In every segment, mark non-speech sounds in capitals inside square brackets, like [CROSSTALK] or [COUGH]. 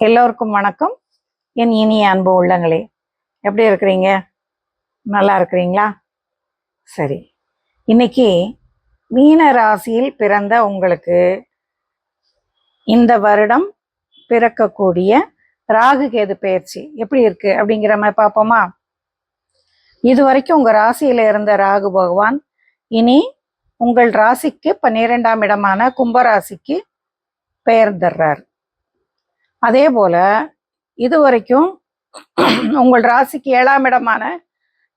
எல்லோருக்கும் வணக்கம். என் இனிய அன்பு உள்ளங்களே எப்படி இருக்கிறீங்க? நல்லா இருக்கிறீங்களா? சரி. இன்னைக்கு மீன ராசியில் பிறந்த உங்களுக்கு இந்த வருடம் பிறக்கக்கூடிய ராகு கேது பயிற்சி எப்படி இருக்கு அப்படிங்கிற மாதிரி பார்ப்போமா? இது வரைக்கும் ராசியில் இருந்த ராகு பகவான் இனி உங்கள் ராசிக்கு பன்னிரெண்டாம் இடமான கும்பராசிக்கு பெயர்ந்துடுறார் அதே போல இது வரைக்கும் [CLEARS THROAT] உங்கள் ராசிக்கு ஏழாம் இடமான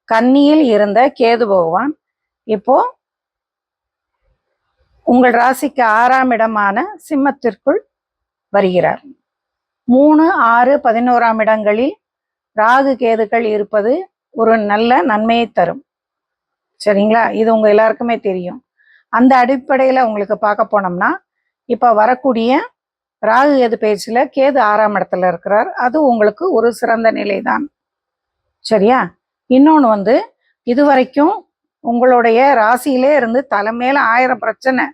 கன்னியில் இருந்த கேது பகவான் இப்போ உங்கள் ராசிக்கு ஆறாம் இடமான சிம்மத்திற்குள் வருகிறார். மூணு ஆறு பதினோராம் இடங்களில் ராகு கேதுக்கள் இருப்பது ஒரு நல்ல நன்மையை தரும். சரிங்களா? இது உங்க எல்லாருக்குமே தெரியும். அந்த அடிப்படையில் உங்களுக்கு பார்க்க போனோம்னா இப்போ வரக்கூடிய ராகு எது பேச்சில் கேது ஆறாம் இடத்துல இருக்கிறார். அது உங்களுக்கு ஒரு சிறந்த நிலைதான். சரியா? இன்னொன்று வந்து இது வரைக்கும் உங்களுடைய ராசியிலே இருந்து தலைமையில ஆயிரம் பிரச்சனை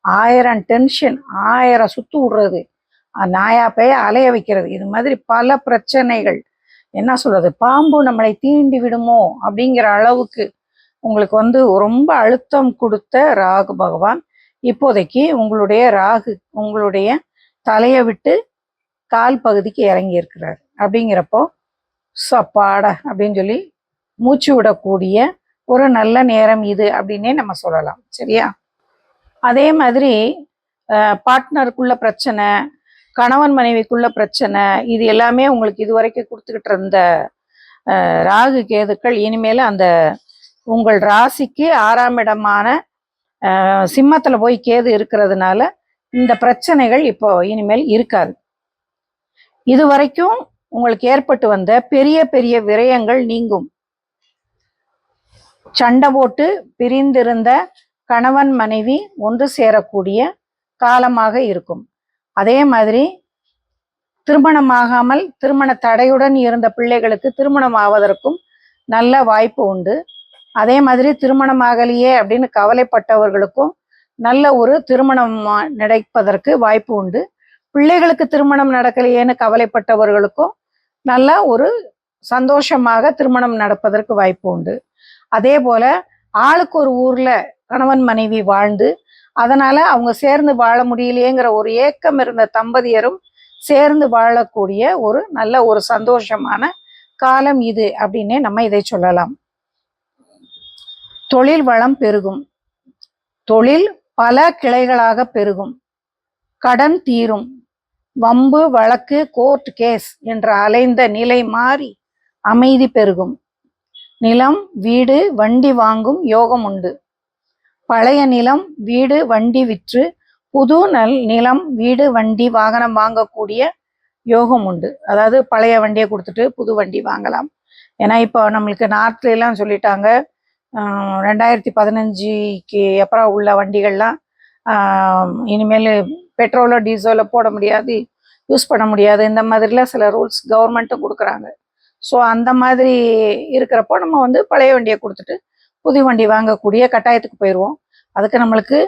ஆயிரம் டென்ஷன் ஆயிரம் சுத்து விடுறது அஹ் நாயா பேய அலைய வைக்கிறது. இது மாதிரி பல பிரச்சனைகள். என்ன சொல்றது? பாம்பு நம்மளை தீண்டி விடுமோ அப்படிங்கிற அளவுக்கு உங்களுக்கு வந்து ரொம்ப அழுத்தம் கொடுத்த ராகு பகவான் இப்போதைக்கு உங்களுடைய ராகு உங்களுடைய தலையை விட்டு கால் பகுதிக்கு இறங்கி இருக்கிறார் அப்படிங்கிறப்போ சப்பாடா அப்படின்னு சொல்லி மூச்சு விடக்கூடிய ஒரு நல்ல நேரம் இது அப்படின்னே நம்ம சொல்லலாம். சரியா? அதே மாதிரி பார்ட்னருக்குள்ள பிரச்சனை கணவன் மனைவிக்குள்ள பிரச்சனை இது எல்லாமே உங்களுக்கு இது வரைக்கும் கொடுத்துக்கிட்டு இருந்த ராகு கேதுக்கள் இனிமேல் அந்த உங்கள் ராசிக்கு ஆறாம் இடமான சிம்மத்தில் போய் கேது இருக்கிறதுனால இந்த பிரச்சனைகள் இப்போ இனிமேல் இருக்காது. இது வரைக்கும் உங்களுக்கு ஏற்பட்டு வந்த பெரிய பெரிய விரயங்கள் நீங்கும். சண்டை போட்டு பிரிந்திருந்த கணவன் மனைவி ஒன்று சேரக்கூடிய காலமாக இருக்கும். அதே மாதிரி திருமணமாகாமல் திருமண தடையுடன் இருந்த பிள்ளைகளுக்கு திருமணம் ஆவதற்கும் நல்ல வாய்ப்பு உண்டு. அதே மாதிரி திருமணமாகலையே அப்படின்னு கவலைப்பட்டவர்களுக்கும் நல்ல ஒரு திருமணம் நடப்பதற்கு வாய்ப்பு உண்டு. பிள்ளைகளுக்கு திருமணம் நடக்கலையேன்னு கவலைப்பட்டவர்களுக்கும் நல்ல ஒரு சந்தோஷமாக திருமணம் நடப்பதற்கு வாய்ப்பு உண்டு. அதே போல ஆளுக்கு ஒரு ஊர்ல கணவன் மனைவி வாழ்ந்து அதனால அவங்க சேர்ந்து வாழ முடியலையேங்கிற ஒரு ஏக்கம் இருந்த தம்பதியரும் சேர்ந்து வாழக்கூடிய ஒரு நல்ல ஒரு சந்தோஷமான காலம் இது அப்படின்னே நம்ம இதை சொல்லலாம். தொழில் வளம் பெருகும். தொழில் பல கிளைகளாக பெருகும். கடன் தீரும். வம்பு வழக்கு கோர்ட் கேஸ் என்ற அலைந்த நிலை மாறி அமைதி பெருகும். நிலம் வீடு வண்டி வாங்கும் யோகம் உண்டு. பழைய நிலம் வீடு வண்டி விற்று புது நல் நிலம் வீடு வண்டி வாகனம் வாங்கக்கூடிய யோகம் உண்டு. அதாவது பழைய வண்டியை கொடுத்துட்டு புது வண்டி வாங்கலாம். ஏன்னா இப்போ நம்மளுக்கு நார்த்லாம் எல்லாம் சொல்லிட்டாங்க ரெண்டாயிரத்தி பதினஞ்சுக்கு அப்புறம் உள்ள வண்டிகள்லாம் இனிமேல் பெட்ரோலோ டீசலோ போட முடியாது யூஸ் பண்ண முடியாது. இந்த மாதிரிலாம் சில ரூல்ஸ் கவர்மெண்ட்டும் கொடுக்குறாங்க. ஸோ அந்த மாதிரி இருக்கிறப்போ நம்ம வந்து பழைய வண்டியை கொடுத்துட்டு புது வண்டி வாங்கக்கூடிய கட்டாயத்துக்கு போயிடுவோம். அதுக்கு நம்மளுக்கு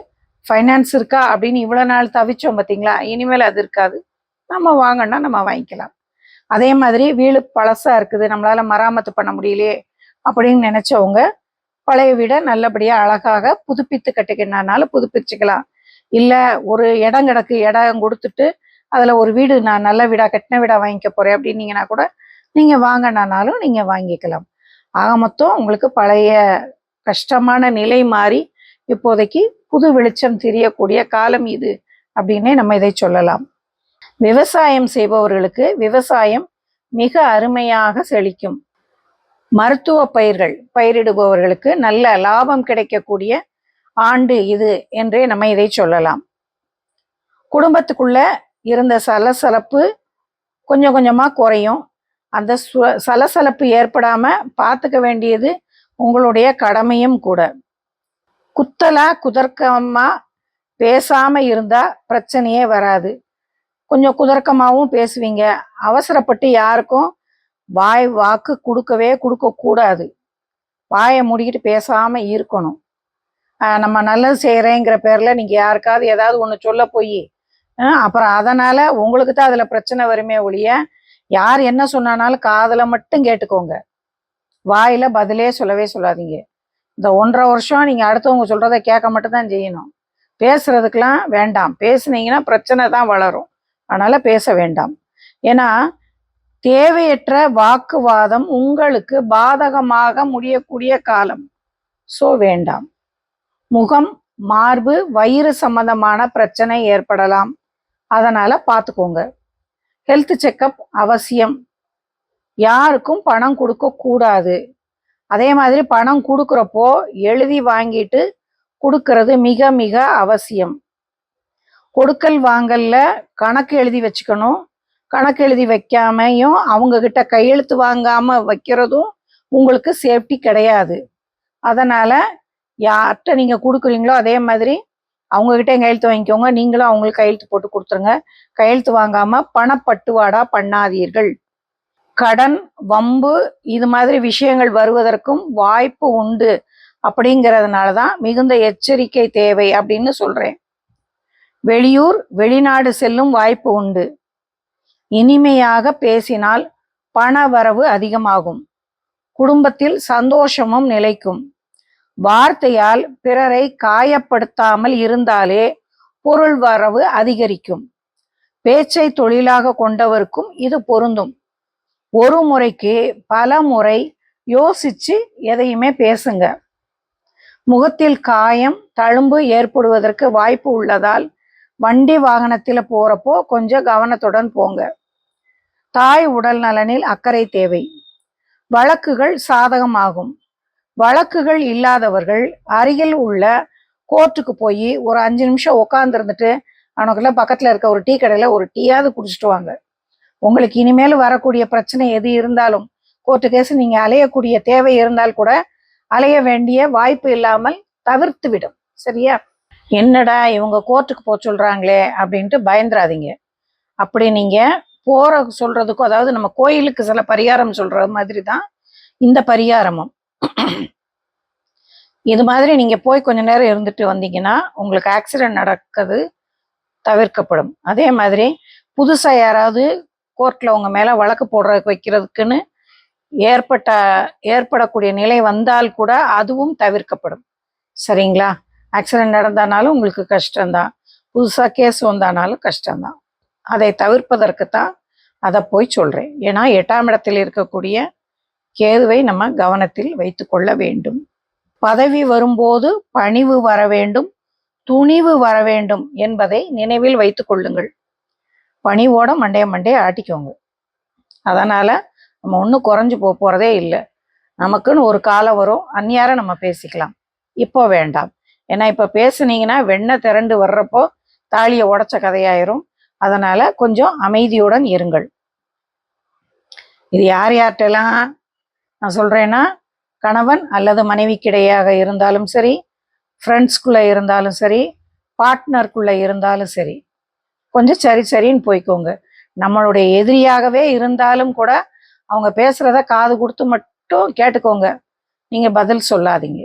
ஃபைனான்ஸ் இருக்கா அப்படின்னு இவ்வளோ நாள் தவிச்சோம் பார்த்தீங்களா? இனிமேல் அது இருக்காது. நம்ம வாங்கினா நம்ம வாங்கிக்கலாம். அதே மாதிரி வீடு பழசா இருக்குது. நம்மளால மராமத்து பண்ண முடியலையே அப்படின்னு நினைச்சவங்க பழைய வீடை நல்லபடியாக அழகாக புதுப்பித்து கட்டிக்கினாலும் புதுப்பிச்சுக்கலாம். இல்லை ஒரு இடம் கிடக்கு இடம் கொடுத்துட்டு அதுல ஒரு வீடு நான் நல்ல வீடா கட்டின வீடா வாங்கிக்க போறேன் அப்படின்னீங்கன்னா கூட நீங்க வாங்கினாலும் நீங்கள் வாங்கிக்கலாம். ஆக மொத்தம் உங்களுக்கு பழைய கஷ்டமான நிலை மாறி இப்போதைக்கு புது வெளிச்சம் தெரியக்கூடிய காலம் இது அப்படின்னே நம்ம இதை சொல்லலாம். விவசாயம் செய்பவர்களுக்கு விவசாயம் மிக அருமையாக செழிக்கும். மருத்துவ பயிர்கள் பயிரிடுபவர்களுக்கு நல்ல லாபம் கிடைக்கக்கூடிய ஆண்டு இது என்றே நம்ம இதை சொல்லலாம். குடும்பத்துக்குள்ள இருந்த சலசலப்பு கொஞ்சம் கொஞ்சமாக குறையும். அந்த சு- சலசலப்பு ஏற்படாம பார்த்துக்க வேண்டியது உங்களுடைய கடமையும் கூட. குத்தலா குதர்க்கமா பேசாம இருந்தா பிரச்சனையே வராது. கொஞ்சம் குதர்க்கமாகவும் பேசுவீங்க. அவசரப்பட்டு யாருக்கும் வாய் வாக்கு கொடுக்கவே கொடுக்கக்கூடாது. வாயை மூடிக்கிட்டு பேசாம இருக்கணும். நம்ம நல்லது செய்யறேங்கிற பேர்ல நீங்க யாருக்காவது ஏதாவது ஒன்று சொல்ல போய் அப்புறம் அதனால உங்களுக்கு தான் அதுல பிரச்சனை வருமே ஒழிய யார் என்ன சொன்னாலும் காதில் மட்டும் கேட்டுக்கோங்க. வாயில பதிலே சொல்லவே சொல்லாதீங்க. இந்த ஒன்றரை வருஷம் நீங்க அடுத்தவங்க சொல்கிறத கேட்க மட்டும் தான் செய்யணும். பேசுறதுக்கெல்லாம் வேண்டாம். பேசுனீங்கன்னா பிரச்சனை தான் வளரும். அதனால பேச வேண்டாம். ஏன்னா தேவையற்ற வாக்குவாதம் உங்களுக்கு பாதகமாக முடியக்கூடிய காலம். சோ வேண்டாம். முகம் மார்பு வயிறு சம்பந்தமான பிரச்சனை ஏற்படலாம். அதனால பார்த்துக்கோங்க ஹெல்த் செக்கப் அவசியம். யாருக்கும் பணம் கொடுக்க கூடாது. அதே மாதிரி பணம் கொடுக்குறப்போ எழுதி வாங்கிட்டு கொடுக்கறது மிக மிக அவசியம். கொடுக்கல் வாங்கல்ல கணக்கு எழுதி வச்சுக்கணும். கணக்கு எழுதி வைக்காமையும் அவங்க கிட்ட கையெழுத்து வாங்காம வைக்கிறதும் உங்களுக்கு சேஃப்டி கிடையாது. அதனால யார்கிட்ட நீங்க கொடுக்குறீங்களோ அதே மாதிரி அவங்க கிட்டே கையெழுத்து வாங்கிக்கோங்க. நீங்களும் அவங்களுக்கு கையெழுத்து போட்டு கொடுத்துருங்க. கையெழுத்து வாங்காம பணப்பட்டுவாடா பண்ணாதீர்கள். கடன் வம்பு இது மாதிரி விஷயங்கள் வருவதற்கும் வாய்ப்பு உண்டு அப்படிங்கிறதுனால தான் மிகுந்த எச்சரிக்கை தேவை அப்படின்னு சொல்றேன். வெளியூர் வெளிநாடு செல்லும் வாய்ப்பு உண்டு. இனிமையாக பேசினால் பண வரவு அதிகமாகும். குடும்பத்தில் சந்தோஷமும் நிலைக்கும். வார்த்தையால் பிறரை காயப்படுத்தாமல் இருந்தாலே பொருள் வரவு அதிகரிக்கும். பேச்சை தொழிலாக கொண்டவருக்கும் இது பொருந்தும். ஒரு முறைக்கு பல முறை யோசிச்சு எதையுமே பேசுங்க. முகத்தில் காயம் தழும்பு ஏற்படுவதற்கு வாய்ப்பு உள்ளதால் வண்டி வாகனத்தில் போறப்போ கொஞ்சம் கவனத்துடன் போங்க. தாய் உடல் நலனில் அக்கறை தேவை. வழக்குகள் சாதகமாகும். வழக்குகள் இல்லாதவர்கள் அருகில் உள்ள கோர்ட்டுக்கு போய் ஒரு அஞ்சு நிமிஷம் உட்கார்ந்து இருந்துட்டு அவனுக்குள்ள பக்கத்துல இருக்க ஒரு டீ கடையில ஒரு டீயாவது குடிச்சிட்டு வாங்க. உங்களுக்கு இனிமேல் வரக்கூடிய பிரச்சனை எது இருந்தாலும் கோர்ட்டு கேஸ் நீங்க அலையக்கூடிய தேவை இருந்தால் கூட அலைய வேண்டிய வாய்ப்பு இல்லாமல் தவிர்த்து விடும் சரியா? என்னடா இவங்க கோர்ட்டுக்கு போக சொல்கிறாங்களே அப்படின்ட்டு பயந்துராதீங்க அப்படி நீங்கள் போகிற சொல்கிறதுக்கும் அதாவது நம்ம கோயிலுக்கு சில பரிகாரம் சொல்கிற மாதிரி தான் இந்த பரிகாரமும். இது மாதிரி நீங்கள் போய் கொஞ்ச நேரம் இருந்துட்டு வந்தீங்கன்னா உங்களுக்கு ஆக்சிடென்ட் நடக்குது தவிர்க்கப்படும். அதே மாதிரி புதுசாக யாராவது கோர்ட்டில் உங்கள் மேலே வழக்கு போடுற வைக்கிறதுக்குன்னு ஏற்பட்ட ஏற்படக்கூடிய நிலை வந்தால் கூட அதுவும் தவிர்க்கப்படும். சரிங்களா? ஆக்சிடென்ட் நடந்தானாலும் உங்களுக்கு கஷ்டம்தான். புதுசாக கேஸ் வந்தானாலும் கஷ்டம்தான். அதை தவிர்ப்பதற்கு தான் அதை போய் சொல்கிறேன் ஏன்னா எட்டாம் இடத்தில் இருக்கக்கூடிய கேதுவை நம்ம கவனத்தில் வைத்துக்கொள்ள வேண்டும். பதவி வரும்போது பணிவு வர வேண்டும் துணிவு வர வேண்டும் என்பதை நினைவில் வைத்து கொள்ளுங்கள். பணிவோட மண்டைய மண்டைய ஆட்டிக்கோங்க. அதனால் நம்ம ஒன்றும் குறைஞ்சு போக போகிறதே இல்லை. நமக்குன்னு ஒரு காலம் வரும். அந்நியாரம் நம்ம பேசிக்கலாம். இப்போ வேண்டாம். ஏன்னா இப்போ பேசுனீங்கன்னா வெண்ணெய் திரண்டு வர்றப்போ தாலியை உடச்ச கதையாயிரும். அதனால கொஞ்சம் அமைதியுடன் இருங்கள். இது யார் யார்கிட்டலாம் நான் சொல்றேன்னா கணவன் அல்லது மனைவிக்கிடையாக இருந்தாலும் சரி ஃப்ரெண்ட்ஸ்குள்ளே இருந்தாலும் சரி பார்ட்னர்க்குள்ளே இருந்தாலும் சரி கொஞ்சம் சரி சரின்னு போய்க்கோங்க. நம்மளுடைய எதிரியாகவே இருந்தாலும் கூட அவங்க பேசுகிறத காது கொடுத்து மட்டும் கேட்டுக்கோங்க. நீங்க பதில் சொல்லாதீங்க.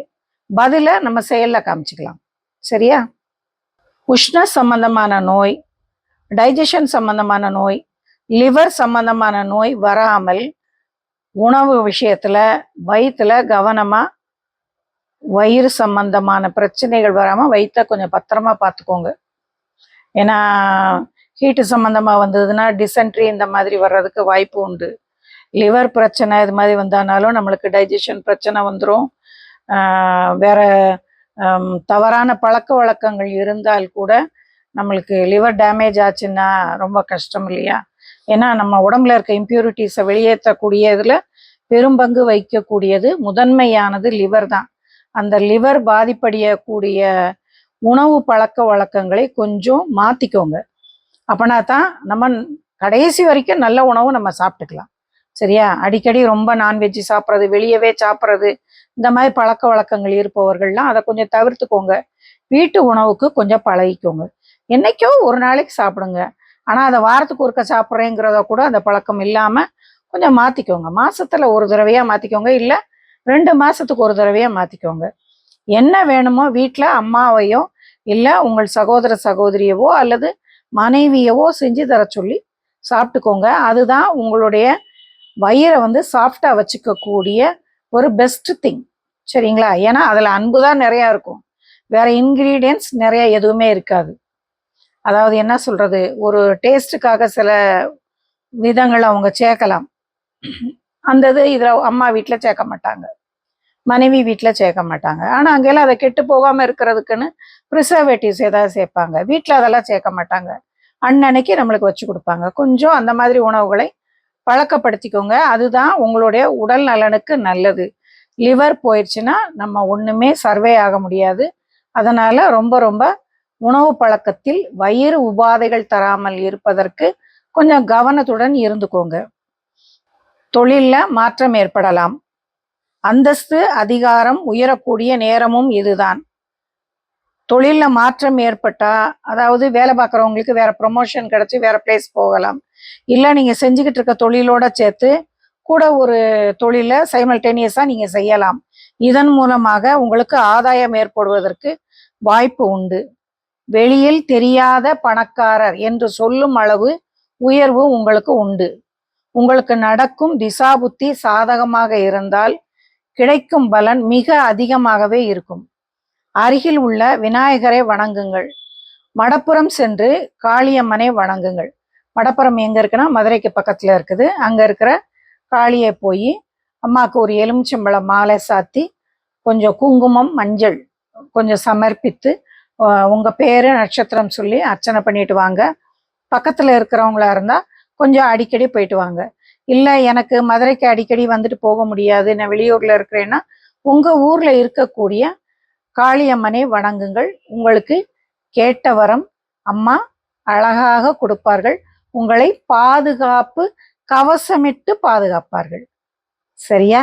பதிலை நம்ம செயலில் காமிச்சிக்கலாம். சரியா? உஷ்ண சம்பந்தமான நோய் டைஜஷன் சம்பந்தமான நோய் லிவர் சம்பந்தமான நோய் வராமல் உணவு விஷயத்தில் வயிற்றுல கவனமாக வயிறு சம்பந்தமான பிரச்சனைகள் வராமல் வயிற்ற கொஞ்சம் பத்திரமா பார்த்துக்கோங்க ஏன்னா ஹீட்டு சம்மந்தமாக வந்ததுன்னா டிசென்ட்ரி இந்த மாதிரி வர்றதுக்கு வாய்ப்பு உண்டு. லிவர் பிரச்சனை இது மாதிரி வந்தானாலும் நம்மளுக்கு டைஜஷன் பிரச்சனை வந்துடும் வேற தவறான பழக்க வழக்கங்கள் இருந்தால் கூட நம்மளுக்கு லிவர் டேமேஜ் ஆச்சுன்னா ரொம்ப கஷ்டம் இல்லையா? ஏன்னா நம்ம உடம்புல இருக்க இம்ப்யூரிட்டிஸை வெளியேற்றக்கூடியதில் பெரும்பங்கு வைக்கக்கூடியது முதன்மையானது லிவர் தான். அந்த லிவர் பாதிப்படையக்கூடிய உணவு பழக்க வழக்கங்களை கொஞ்சம் மாற்றிக்கோங்க அப்படின்னா தான் நம்ம கடைசி வரைக்கும் நல்ல உணவு நம்ம சாப்பிட்டுக்கலாம். சரியா? அடிக்கடி ரொம்ப நான்வெஜ் சாப்பிட்றது வெளியவே சாப்பிட்றது இந்த மாதிரி பழக்க வழக்கங்கள் இருப்பவர்கள்லாம் அதை கொஞ்சம் தவிர்த்துக்கோங்க. வீட்டு உணவுக்கு கொஞ்சம் பழகிக்கோங்க. என்னைக்கோ ஒரு நாளைக்கு சாப்பிடுங்க. ஆனால் அதை வாரத்துக்கு ஒருக்க சாப்பிட்றேங்கிறத கூட அந்த பழக்கம் இல்லாமல் கொஞ்சம் மாற்றிக்கோங்க மாதத்தில் ஒரு தடவையாக மாற்றிக்கோங்க இல்லை ரெண்டு மாதத்துக்கு ஒரு தடவையாக மாற்றிக்கோங்க என்ன வேணுமோ வீட்டில் அம்மாவையோ இல்லை உங்கள் சகோதர சகோதரியவோ அல்லது மனைவியவோ செஞ்சு தர சொல்லி சாப்பிட்டுக்கோங்க. அதுதான் உங்களுடைய வயிறை வந்து சாஃப்டாக வச்சுக்கக்கூடிய ஒரு பெஸ்ட் திங் சரிங்களா? ஏன்னா அதில் அன்பு தான் நிறையா இருக்கும். வேற இன்க்ரீடியன்ஸ் நிறையா எதுவுமே இருக்காது. அதாவது என்ன சொல்கிறது ஒரு டேஸ்ட்டுக்காக சில விதங்கள் அவங்க சேர்க்கலாம். அந்த இது இதில் அம்மா வீட்டில் சேர்க்க மாட்டாங்க. மனைவி வீட்டில் சேர்க்க மாட்டாங்க. ஆனால் அங்கெல்லாம் அதை கெட்டு போகாமல் இருக்கிறதுக்குன்னு ப்ரிசர்வேட்டிவ்ஸ் ஏதாவது சேர்ப்பாங்க. வீட்டில் அதெல்லாம் சேர்க்க மாட்டாங்க. அன்னன்னைக்கு நம்மளுக்கு வச்சு கொடுப்பாங்க. கொஞ்சம் அந்த மாதிரி உணவுகளை பழக்கப்படுத்திக்கோங்க. அதுதான் உங்களுடைய உடல் நலனுக்கு நல்லது. லிவர் போயிடுச்சுன்னா நம்ம ஒன்றுமே சர்வே ஆக முடியாது. அதனால் ரொம்ப ரொம்ப உணவு பழக்கத்தில் வயிறு உபாதைகள் தராமல் இருப்பதற்கு கொஞ்சம் கவனத்துடன் இருந்துக்கோங்க. தொழிலில் மாற்றம் ஏற்படலாம். அந்தஸ்து அதிகாரம் உயரக்கூடிய நேரமும் இதுதான். தொழிலில் மாற்றம் ஏற்பட்டால் அதாவது வேலை பார்க்குறவங்களுக்கு வேற ப்ரொமோஷன் கிடைச்சி வேற பிளேஸ் போகலாம். இல்லை நீங்க செஞ்சுக்கிட்டு இருக்க தொழிலோட சேர்த்து கூட ஒரு தொழிலை சைமல்டேனியஸாக நீங்க செய்யலாம். இதன் மூலமாக உங்களுக்கு ஆதாயம் ஏற்படுவதற்கு வாய்ப்பு உண்டு. வெளியில் தெரியாத பணக்காரர் என்று சொல்லும் அளவு உயர்வு உங்களுக்கு உண்டு. உங்களுக்கு நடக்கும் திசாபுத்தி சாதகமாக இருந்தால் கிடைக்கும் பலன் மிக அதிகமாகவே இருக்கும். அருகில் உள்ள விநாயகரை வணங்குங்கள். மடப்புறம் சென்று காளியம்மனை வணங்குங்கள். மடப்புறம் எங்க இருக்குன்னா மதுரைக்கு பக்கத்துல இருக்குது. அங்க இருக்கிற காளியை போய் அம்மாவுக்கு ஒரு எலுமிச்சம்பழம் மாலை சாத்தி கொஞ்சம் குங்குமம் மஞ்சள் கொஞ்சம் சமர்ப்பித்து உங்கள் உங்க பேரு நட்சத்திரம் சொல்லி அர்ச்சனை பண்ணிட்டு வாங்க. பக்கத்துல இருக்கிறவங்களா இருந்தா கொஞ்சம் அடிக்கடி போயிட்டு வாங்க. இல்ல எனக்கு மதுரைக்கு அடிக்கடி வந்துட்டு போக முடியாது. நான் வெளியூர்ல இருக்கிறேன்னா உங்க ஊர்ல இருக்கக்கூடிய காளியம்மனை வணங்குங்கள். உங்களுக்கு கேட்ட வரம் அம்மா அழகாக கொடுப்பார்கள். உங்களை பாதுகாப்பு கவசமிட்டு பாதுகாப்பார்கள். சரியா?